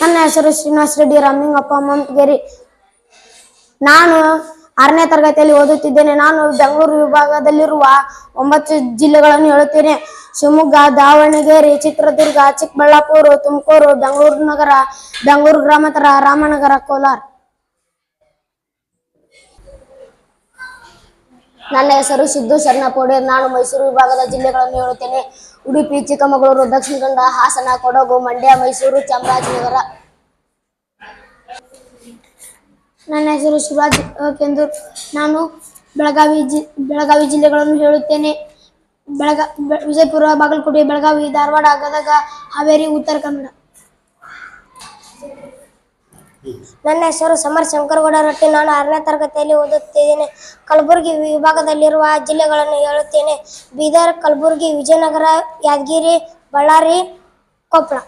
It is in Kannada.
ನನ್ನ ಹೆಸರು ಶ್ರೀನಿವಾಸ ರೆಡ್ಡಿ ರಾಮಲಿಂಗಪ್ಪ ಮಂತ್ಗೇರಿ ನಾನು ಆರನೇ ತರಗತಿಯಲ್ಲಿ ಓದುತ್ತಿದ್ದೇನೆ. ನಾನು ಬೆಂಗಳೂರು ವಿಭಾಗದಲ್ಲಿರುವ ಒಂಬತ್ತು ಜಿಲ್ಲೆಗಳನ್ನು ಹೇಳುತ್ತೇನೆ. ಶಿವಮೊಗ್ಗ, ದಾವಣಗೆರೆ, ಚಿತ್ರದುರ್ಗ, ಚಿಕ್ಕಬಳ್ಳಾಪುರ, ತುಮಕೂರು, ಬೆಂಗಳೂರು ನಗರ, ಬೆಂಗಳೂರು ಗ್ರಾಮಾಂತರ, ರಾಮನಗರ, ಕೋಲಾರ. ನನ್ನ ಹೆಸರು ಸಿದ್ದು ಶರಣಪೋಡೆ. ನಾನು ಮೈಸೂರು ವಿಭಾಗದ ಜಿಲ್ಲೆಗಳನ್ನು ಹೇಳುತ್ತೇನೆ. ಉಡುಪಿ, ಚಿಕ್ಕಮಗಳೂರು, ದಕ್ಷಿಣ ಕನ್ನಡ, ಹಾಸನ, ಕೊಡಗು, ಮಂಡ್ಯ, ಮೈಸೂರು, ಚಾಮರಾಜನಗರ. ನನ್ನ ಹೆಸರು ಶಿವರಾಜ್ ಕೆಂದೂರ್. ನಾನು ಬೆಳಗಾವಿ ಜಿ, ಬೆಳಗಾವಿ ಜಿಲ್ಲೆಗಳನ್ನು ಹೇಳುತ್ತೇನೆ. ಬೆಳಗ ವಿಜಯಪುರ, ಬಾಗಲಕೋಟೆ, ಬೆಳಗಾವಿ, ಧಾರವಾಡ, ಗದಗ, ಹಾವೇರಿ, ಉತ್ತರ ಕನ್ನಡ. ನನ್ನ ಹೆಸರು ಸಮರ್ ಶಂಕರಗೌಡ ರೊಟ್ಟಿ. ನಾನು ಆರನೇ ತರಗತಿಯಲ್ಲಿ ಓದುತ್ತಿದ್ದೇನೆ. ಕಲಬುರಗಿ ವಿಭಾಗದಲ್ಲಿರುವ ಜಿಲ್ಲೆಗಳನ್ನು ಹೇಳುತ್ತೇನೆ. ಬೀದರ್, ಕಲಬುರಗಿ, ವಿಜಯನಗರ, ಯಾದಗಿರಿ, ಬಳ್ಳಾರಿ ಕೊಪ್ಪಳ